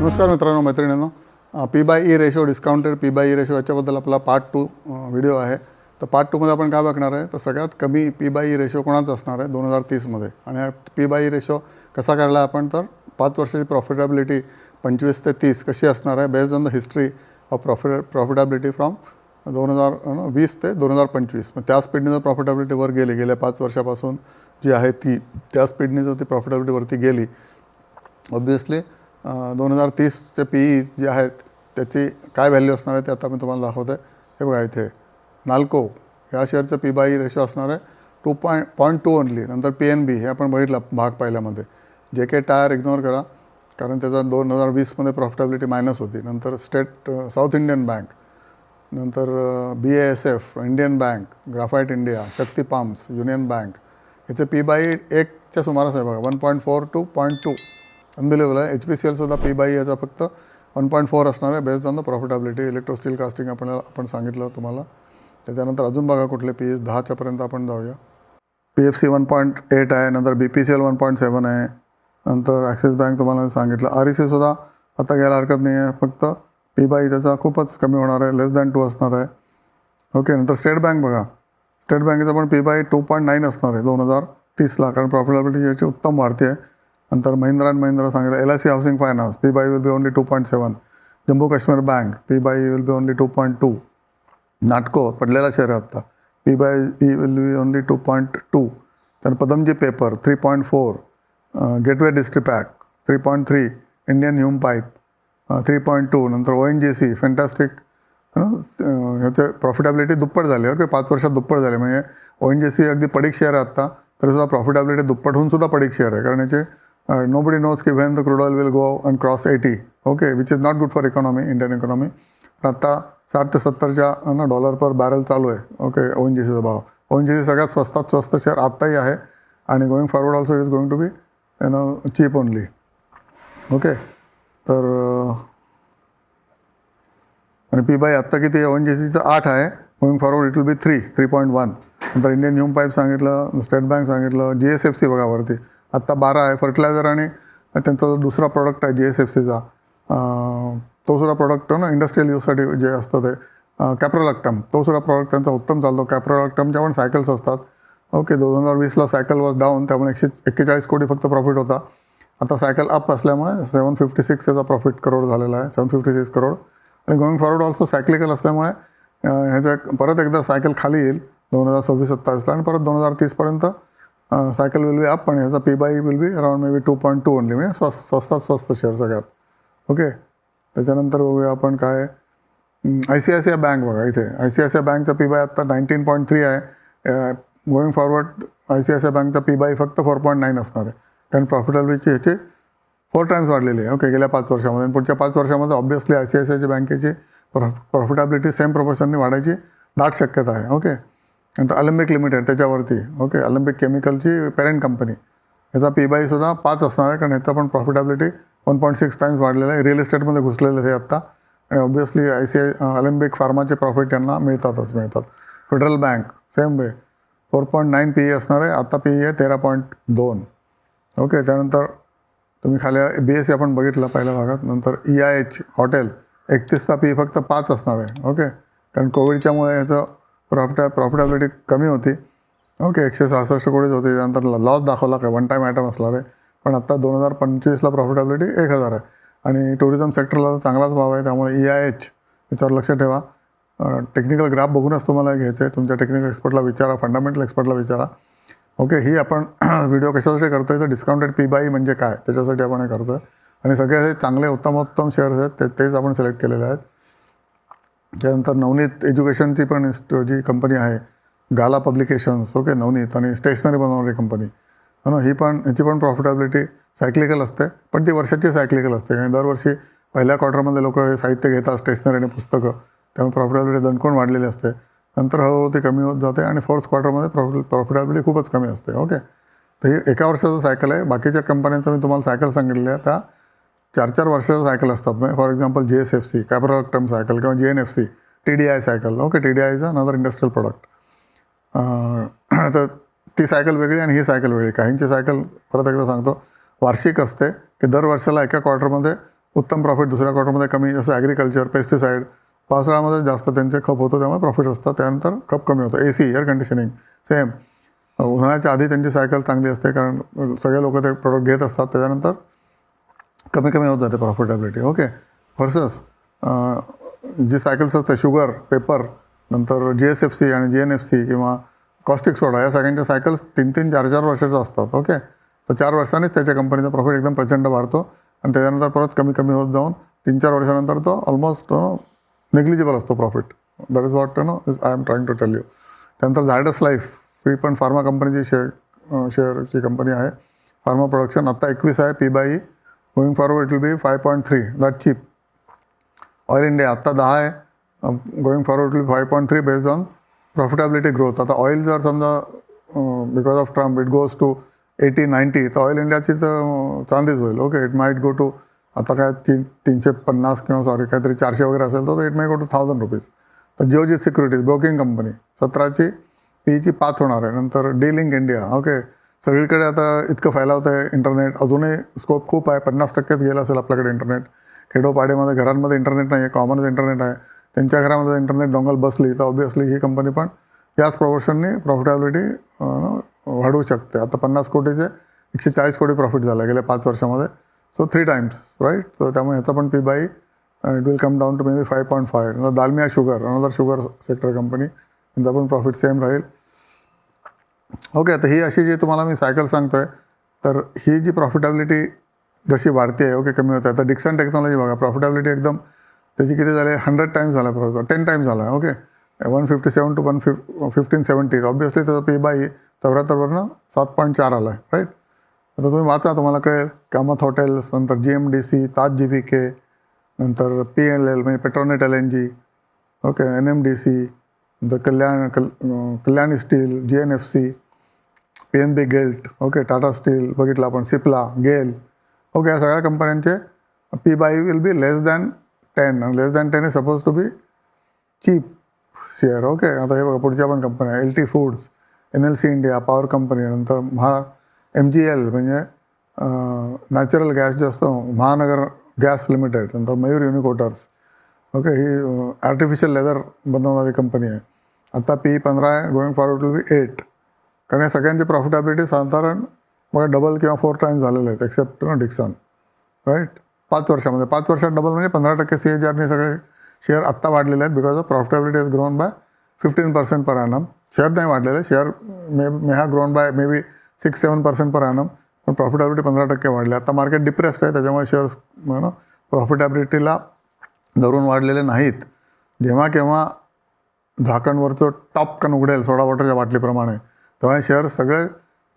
नमस्कार मित्रांनो मैत्रिणींनो. P by E ratio discounted P by E ratio याच्याबद्दल आपला पार्ट टू व्हिडिओ आहे. तर पार्ट टूमध्ये आपण काय बघणार आहे? तर सगळ्यात कमी पी बाय ई रेशो कोणाचा असणार आहे? दोन हजार तीसमध्ये आणि पी बाय ई रेशो कसा काढला आपण? तर पाच वर्षाची प्रॉफिटेबिलिटी पंचवीस ते तीस कशी असणार आहे? Based on the history of profit profitability from दोन हजार वीस ते दोन हजार पंचवीस. मग त्या स्पीडने जर प्रॉफिटेबिलिटी वर गेली गेल्या पाच वर्षापासून जी आहे ती त्या स्पीडने जर ती प्रॉफिटेबिलिटी वरती गेली ऑब्वियसली दोन हजार तीसचे पी ई जे आहेत त्याची काय व्हॅल्यू असणार आहे ते आता मी तुम्हाला दाखवतो आहे हे बघा इथे नाल्को या शेअरचं पी बाई रेशो असणार आहे two point point two only नंतर पी एन बी हे आपण बघितलं भाग पहिल्यामध्ये. जे के टायर इग्नोर करा कारण त्याचा दोन हजार वीसमध्ये प्रॉफिटेबिलिटी मायनस होती. नंतर स्टेट साऊथ इंडियन बँक नंतर B A S F Indian bank graphite India Shakti pumps union bank याचे पी बाई e एकच्या सुमारास आहे बघा one point four two point two unbelievable आहे एच पी सी एलसुद्धा पी बाय याचा फक्त वन पॉईंट फोर असणार आहे based on the profitability electro steel casting आपण आपण सांगितलं तुम्हाला. त्याच्यानंतर अजून बघा कुठले पी एस दहाच्यापर्यंत आपण जाऊया. P F C one point eight आहे नंतर B P C L one point seven आहे नंतर ॲक्सिस बँक तुम्हाला सांगितलं. आर ई सीसुद्धा आता घ्यायला हरकत नाही आहे फक्त पी बाय e त्याचा खूपच कमी होणार आहे लेस दॅन टू असणार आहे. ओके नंतर स्टेट बँक बघा. स्टेट बँकेचा पण P by two point nine असणार आहे दोन हजार तीसला कारण प्रॉफिटेबिलिटी याची उत्तम वाढते आहे. नंतर महिंद्रा अँड महिंद्रा सांगितलं L I C housing finance P by will be only two point seven Jammu Kashmir bank P by will be only two point two Natco पडलेला शेअर आहे आत्ता P by E will be only two point two तर Padamji paper three point four gateway distripak three point three Indian hume pipe three point two नंतर O N G C fantastic ह्याचं profitability दुप्पट झाली okay पाच वर्षात दुप्पट झाले म्हणजे ओ एन जी सी अगदी पडीक शेअर आहे आत्ता तरीसुद्धा प्रॉफिटेबिलिटी दुप्पट होऊन सुद्धा पडीक शेअर आहे. कारण याचे Uh, nobody नोज की when the crude oil will go and cross eighty okay which is not good for economy Indian economy पण आत्ता साठ ते सत्तरच्या ना डॉलर पर बॅरल चालू आहे. ओके ओन जी सीचा भाव. ओन जी सी सगळ्यात स्वस्तात स्वस्त शेअर आत्ताही आहे. आणि going forward also it is going to be you know cheap only okay तर आणि पी बाय आत्ता किती ओन जी सीचं आठ आहे. Going forward it will be three three point one नंतर इंडियन ह्यूम पाईप सांगितलं स्टेट बँक सांगितलं जी एस एफ सी बघा वरती. आत्ता बारा आहे फर्टिलायझर आणि त्यांचा जो दुसरा प्रॉडक्ट आहे जी एस एफ सीचा तो सुद्धा प्रॉडक्ट ना इंडस्ट्रियल यूजसाठी जे असतं ते कॅप्रोलॅक्टम तो सुद्धा प्रॉडक्ट त्यांचा उत्तम चालतो. कॅप्रोलॅक्टमच्या पण सायकल्स असतात. ओके दोन हजार वीसला सायकल वॉज डाऊन त्यामुळे एकशे एक्केचाळीस कोटी फक्त प्रॉफिट होता. आता सायकल अप असल्यामुळे सेवन फिफ्टी सिक्स याचा प्रॉफिट करोड झालेला आहे. सेवन फिफ्टी सिक्स करोड आणि गोईंग फॉरवर्ड ऑल्सो सायक्लिकल असल्यामुळे ह्याच्या परत एकदा सायकल खाली येईल दोन हजार सव्वीस सत्तावीसला आणि परत दोन हजार तीसपर्यंत सायकल विल बी अप आणि ह्याचा P by will be around may be two point two only म्हणजे स्वस्त स्वस्तात स्वस्त शेअर सगळ्यात. ओके त्याच्यानंतर बघूया आपण काय I C I C I bank बघा इथे. I C I C I बँकचा पी बाय आत्ता नाईन्टीन पॉईंट थ्री आहे. Going forward I C I C I बँकचा पी बाय फक्त फोर पॉईंट नाईन असणार आहे. कारण प्रॉफिटेबिलिटी ह्याचे फोर टाईम्स वाढलेली आहे. ओके गेल्या पाच वर्षामध्ये. आणि पुढच्या पाच वर्षामध्ये obviously I C I C आयच्या बँकेची प्रॉफिटेबिलिटी सेम प्रोपोर्शननी वाढायची दाट शक्यता आहे. ओके नंतर अलिम्बिक लिमिटेड त्याच्यावरती. ओके अलिम्बिक केमिकलची पॅरेंट कंपनी याचा पी बाय सुद्धा पाच असणार आहे कारण याचा पण profitability one point six times वाढलेलं आहे. रिअल इस्टेटमध्ये घुसलेलं आहे आत्ता. आणि obviously I C I Alembic फार्माचे profit यांना मिळतातच मिळतात. Federal bank same way four point nine P E असणार आहे. आत्ता पी ई आहे तेरा पॉईंट दोन. ओके त्यानंतर तुम्ही खाली बी एस सी आपण बघितलं पहिल्या भागात. नंतर ई आय एच हॉटेल. एकतीसचा पी फक्त पाच असणार आहे. ओके कारण कोविडच्यामुळे याचं प्रॉफिट प्रॉफिटेबिलिटी कमी होती. ओके एकशे सहासष्ट कोटीच होती. त्यानंतर लॉस दाखवला. काय वन टाईम आयटम असणार आहे. पण आत्ता दोन हजार पंचवीसला प्रॉफिटेबिलिटी एक हजार आहे. आणि टुरिझम सेक्टरला तर चांगलाच भाव आहे. त्यामुळे ई आय एच याच्यावर लक्ष ठेवा. टेक्निकल ग्राफ बघूनच तुम्हाला घ्यायचं आहे. तुमच्या टेक्निकल एक्सपर्टला विचारा. फंडामेंटल एक्सपर्टला विचारा. ओके ही आपण व्हिडिओ कशासाठी करतो आहे तर डिस्काउंटेड पी बाय म्हणजे काय? त्याच्यासाठी आपण हे करतो आहे आणि सगळे असे चांगले उत्तमोत्तम शेअर्स आहेत. ते तेच आपण सिलेक्ट केलेले आहेत. त्यानंतर नवनीत एज्युकेशनची पण जी कंपनी आहे गाला पब्लिकेशन्स ओके नवनीत आणि स्टेशनरी बनवणारी कंपनी. हो ना ही पण ह्याची पण प्रॉफिटेबिलिटी सायक्लिकल असते पण ती वर्षाची सायक्लिकल असते. आणि दरवर्षी पहिल्या क्वार्टरमध्ये लोक हे साहित्य घेतात स्टेशनरी आणि पुस्तकं. त्यामुळे प्रॉफिटेबिलिटी दणकून वाढलेली असते. नंतर हळूहळू ती कमी होत जाते आणि फोर्थ क्वार्टरमध्ये प्रॉफिट प्रॉफिटेबिलिटी खूपच कमी असते ओके. तर ही एका वर्षाचं सायकल आहे. बाकीच्या कंपन्यांचं मी तुम्हाला सायकल सांगितलेल्या आहे त्या चार चार वर्षाच्या सायकल असतात. म्हणजे for example G S F C caprolactam cycle किंवा G N F C T D I cycle okay T D आयचा अनदर इंडस्ट्रियल प्रोडक्ट तर ती सायकल वेगळी आणि ही सायकल वेगळी. काहींची सायकल परत एकदा सांगतो वार्षिक असते की दर वर्षाला एका क्वार्टरमध्ये उत्तम प्रॉफिट दुसऱ्या क्वार्टरमध्ये कमी. जसं ॲग्रिकल्चर पेस्टिसाईड पावसाळ्यामध्ये जास्त त्यांचे खप होतो त्यामुळे प्रॉफिट असतं. त्यानंतर खप कमी होतं. A C air conditioning same उन्हाळ्याच्या आधी त्यांची सायकल चांगली असते कारण सगळे लोक ते प्रोडक्ट घेत असतात. त्याच्यानंतर कमी कमी होत जाते प्रॉफिटेबिलिटी ओके व्हर्सस जी सायकल्स असते शुगर पेपर नंतर जी एस एफ सी आणि जी एन एफ सी किंवा कॉस्टिक सोडा या सगळ्यांच्या सायकल्स तीन तीन चार चार वर्षाच्या असतात. ओके तर चार वर्षांनीच त्याच्या कंपनीचा प्रॉफिट एकदम प्रचंड वाढतो आणि त्याच्यानंतर परत कमी कमी होत जाऊन तीन चार वर्षानंतर तो ऑलमोस्ट नेग्लिजिबल असतो profit that is what know is I am trying to tell you त्यानंतर झायडस लाईफ ही पण फार्मा कंपनीची शेअर शेअरची कंपनी आहे. फार्मा प्रोडक्शन आत्ता एकवीस आहे P by going forward it will be five point three that cheap oil India आत्ता दहा आहे going forward will five point three based on profitability growth आता ऑइल जर समजा because of Trump it goes to eighty ninety तर oil इंडियाची तर चांदीच होईल okay it might go to आता काय तीन तीनशे पन्नास किंवा सॉरी काहीतरी चारशे वगैरे असेल तर it may go to thousand rupees तर जिओजित सिक्युरिटीज ब्रोकिंग कंपनी सतराची पीची पाच होणार आहे नंतर डीलिंक इंडिया ओके सगळीकडे आता इतकं फैलावत आहे इंटरनेट अजूनही स्कोप खूप आहे. पन्नास टक्केच गेलं असेल आपल्याकडे इंटरनेट खेडोपाडेमध्ये घरांमध्ये इंटरनेट नाही आहे कॉमनच इंटरनेट आहे. त्यांच्या घरामध्ये इंटरनेट डोंगल बसली तर ऑब्वियसली ही कंपनी पण याच प्रपोर्शनने प्रॉफिटेबिलिटी वाढवू शकते. आता पन्नास कोटीचे एकशे चाळीस कोटी प्रॉफिट झालं गेल्या पाच वर्षामध्ये. सो थ्री टाईम्स राईट तर त्यामुळे ह्याचा पण P by it will come down to may be five point five Dalmia sugar another sugar sector company त्यांचा पण प्रॉफिट सेम राहील. ओके आता ही अशी जी तुम्हाला मी सायकल सांगतो आहे तर ही जी प्रॉफिटेबिलिटी जशी वाढते आहे ओके कमी होत आहे. तर डिक्सन टेक्नॉलॉजी बघा प्रॉफिटेबिलिटी एकदम त्याची किती झाले? हंड्रेड टाईम्स झाला प्रॉफिट टेन टाईम्स झाला आहे okay. One fifty seven two one fif fifteen seventy obviously त्याचा पी बाय चौऱ्याहत्तरवरनं सात पॉईंट चार आला आहे राईट आता तुम्ही वाचा तुम्हाला कळेल. कामत हॉटेल्स नंतर G M D C Taj G V K नंतर पी एल एल म्हणजे Petronet L N G okay N M D C नंतर कल्याण कल Kalyan steel G N F C P N B gilt. Okay Tata steel बघितलं आपण Cipla GAIL. Okay या सगळ्या कंपन्यांचे P by will be less than ten. Less than ten is suppose to be cheap share. Okay आता हे बघा पुढच्या पण कंपन्या L T foods N L C India power company नंतर महा एम जी एल म्हणजे नॅचरल गॅस जे असतो महानगर गॅस लिमिटेड नंतर मयूर युनिकोटर्स. ओके ही आर्टिफिशियल लेदर बनवणारी कंपनी आहे. आता पी पंधरा आहे going forward will be eight. कारण या सगळ्यांची प्रॉफिटेबिलिटी साधारण बघा डबल किंवा फोर टाईम झालेले आहेत एक्सेप्ट नो डिक्सन राईट पाच वर्षामध्ये पाच वर्षात डबल म्हणजे पंधरा टक्के सी एच आरने सगळे शेअर आत्ता वाढलेले आहेत because of profitability is grown by fifteen percent per annum share नाही वाढलेले शेअर मे मे हा grown by may be six seven percent per annum पण प्रॉफिटेबिलिटी पंधरा टक्के वाढले. आता मार्केट डिप्रेस्ड आहे त्याच्यामुळे शेअर्स ना प्रॉफिटेबिलिटीला धरून वाढलेले नाहीत. जेव्हा केव्हा झाकणवरचं टॉप कन उघडेल सोडा वॉटरच्या बाटलीप्रमाणे तेव्हा शेअर सगळे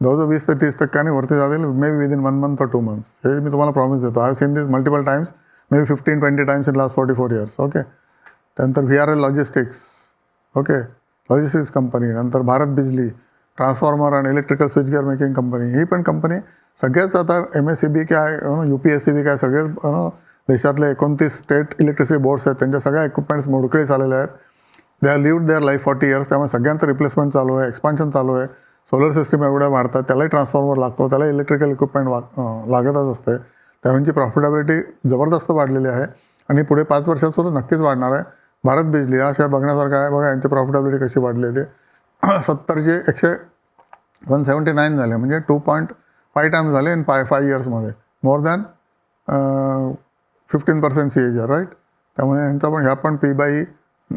जवळजवळ वीस ते तीस टक्क्यांनी वरती जातील may be within one month or two months हे मी तुम्हाला प्रॉमिस देतो. I have seen this multiple times may be fifteen twenty times in last forty four years okay त्यानंतर V R L logistics okay logistics company नंतर Bharat Bijli transformer आणि electrical switch gear making company ही पण company सगळेच आता M S C B काय U P S C B काय सगळेच देशातले एकोणतीस स्टेट इलेक्ट्रिसिटी बोर्ड्स आहेत त्यांच्या सगळ्या इक्विपमेंट्स मोडकळी आलेल्या आहेत. They are lived their life forty years त्यामुळे सगळ्यांचं रिप्लेसमेंट चालू आहे एक्सपान्शन चालू आहे. सोलर सिस्टम एवढ्या वाढतात त्यालाही ट्रान्सफॉर्मर लागतो त्याला इलेक्ट्रिकल इक्विपमेंट वा लागतच असते. त्यामुळे प्रॉफिटेबिलिटी जबरदस्त वाढलेली आहे. आणि पुढे पाच वर्षात सुद्धा नक्कीच वाढणार आहे. भारत बिजली हा शेअर बघण्यासारखा आहे. बघा यांची प्रॉफिटेबिलिटी कशी वाढली आहे. ते सत्तरचे एकशे वन सेवन्टी नाईन झाले म्हणजे टू पॉईंट फाय टाईम्स झाले in five five इयर्समध्ये more than fifteen percent CAGR right त्यामुळे यांचा पण ह्या पण P by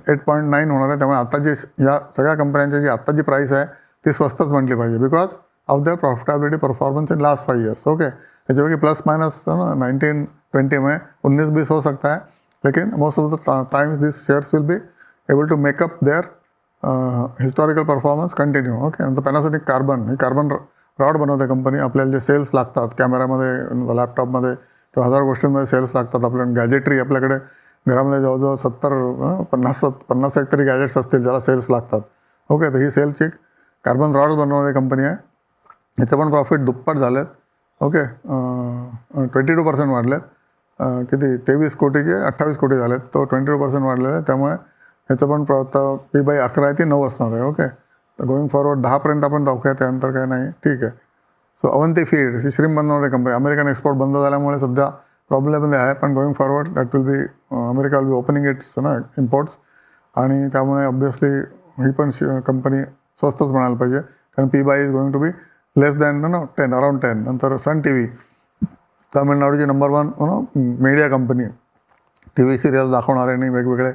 eight point nine होणार आहे. त्यामुळे आता जे या सगळ्या कंपन्यांची जी आत्ता जी प्राईस आहे ती स्वस्तच म्हटली पाहिजे. Because of the profitability performance in last five years okay त्याच्यापैकी प्लस माइनस नाइनटीन ट्वेंटी में उन्नीस बीस हो सकता है. लेकिन most of the times this shares will be able to make up their historical performance continue okay नंतर Panasonic carbon ही कार्बन रॉड बनवते कंपनी आपल्याला जे सेल्स लागतात कॅमेरामध्ये लॅपटॉपमध्ये किंवा हजार गोष्टींमध्ये सेल्स लागतात आपल्याला. गॅजेटरी आपल्याकडे घरामध्ये जवळजवळ सत्तर पन्नास पन्नास एक तरी गॅजेट्स असतील ज्याला सेल्स लागतात. ओके तर ही सेल्सची कार्बन रॉड्स बनवणारी कंपनी आहे. याचं पण प्रॉफिट दुप्पट झालेत. ओके ट्वेंटी टू पर्सेंट वाढलेत. किती? तेवीस कोटीचे अठ्ठावीस कोटी झालेत. तो ट्वेंटी टू पर्सेंट वाढलेला आहे. त्यामुळे ह्याचं पण प्र- आता पी बाय अकरा आहे ती नऊ असणार आहे. ओके तर गोईंग फॉरवर्ड दहापर्यंत आपण दाखवूया त्यानंतर काय नाही. ठीक आहे. सो अवंती फीड ही श्रीम बनवणारी कंपनी अमेरिकन एक्सपोर्ट बंद झाल्यामुळे सध्या प्रॉब्लेममध्ये आहे पण going forward that will be America will be opening its ना इम्पोर्ट्स आणि त्यामुळे ऑब्वियसली ही पण कंपनी स्वस्तच म्हणायला पाहिजे. कारण P by is going to be less than no ten around ten नंतर Sun T V तामिळनाडूची number one no media company T V serial दाखवणारे आणि वेगवेगळे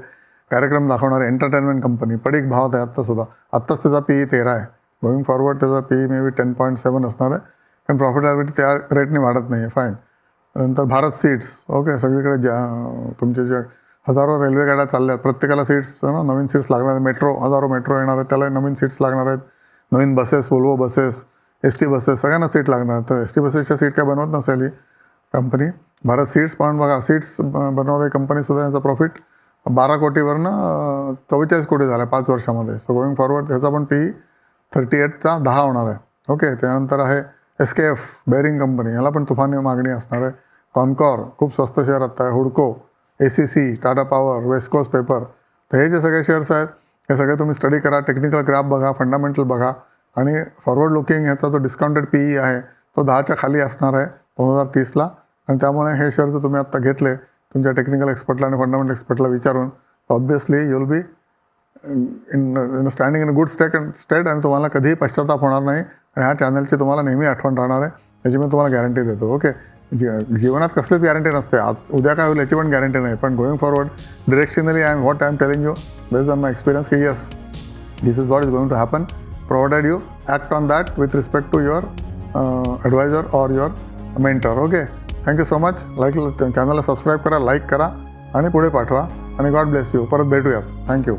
कार्यक्रम दाखवणारे एंटरटेनमेंट कंपनी पडीक भावात आहे आत्तासुद्धा आत्ताच त्याचा पी ई तेरा आहे. गोईंग फॉरवर्ड त्याचा P E may be ten point seven असणार आहे. कारण प्रॉफिटेबिलिटी त्या रेटने वाढत नाही आहे फाईन नंतर भारत सीट्स ओके सगळीकडे ज्या तुमचे जे हजारो रेल्वे गाड्या चालल्या आहेत प्रत्येकाला सीट्स ना नवीन सीट्स लागणार आहेत. मेट्रो हजारो मेट्रो येणार आहेत त्याला नवीन सीट्स लागणार आहेत. नवीन buses Volvo buses S T buses सगळ्यांना सीट लागणार तर एस टी बसेसच्या सीट काय बनवत नसेल ही कंपनी? भारत सीट्स पण बघा सीट्स बनवणारी कंपनीसुद्धा यांचा प्रॉफिट बारा कोटीवरनं चव्वेचाळीस कोटी झाला आहे पाच वर्षामध्ये. सो गोईंग फॉरवर्ड त्याचा पण पी थर्टी एटचा दहा होणार आहे. ओके त्यानंतर आहे S K F bearing company याला पण तुफानी मागणी असणार आहे. कॉनकॉर खूप स्वस्त शेअर आता आहे. हुडको A C C Tata power west coast paper तर हे जे सगळे शेअर्स आहेत हे सगळे तुम्ही स्टडी करा. टेक्निकल ग्राफ बघा फंडामेंटल बघा. आणि फॉरवर्ड लुकिंग ह्याचा जो डिस्काउंटेड पी ई आहे तो दहाच्या खाली असणार आहे दोन हजार तीसला. आणि त्यामुळे हे शेअर जर तुम्ही आत्ता घेतले तुमच्या टेक्निकल एक्सपर्टला आणि फंडामेंटल एक्सपर्टला विचारून तर obviously you will be in in standing in good state state आणि तुम्हाला कधीही पश्चाताप होणार नाही. आणि ह्या चॅनलची तुम्हाला नेहमी आठवण राहणार आहे. याची मी तुम्हाला गॅरंटी देतो ओके जी जीवनात कसलीच गॅरंटी नसते. आज उद्या काय होईल याची पण गॅरंटी नाही. पण going forward directionally I am what I am telling you based on my experience की yes this is what is going to happen provided you act on that with respect to your advisor or your mentor okay thank you so much like चॅनलला subscribe करा like करा आणि पुढे पाठवा. आणि God bless you परत भेटूयाच thank you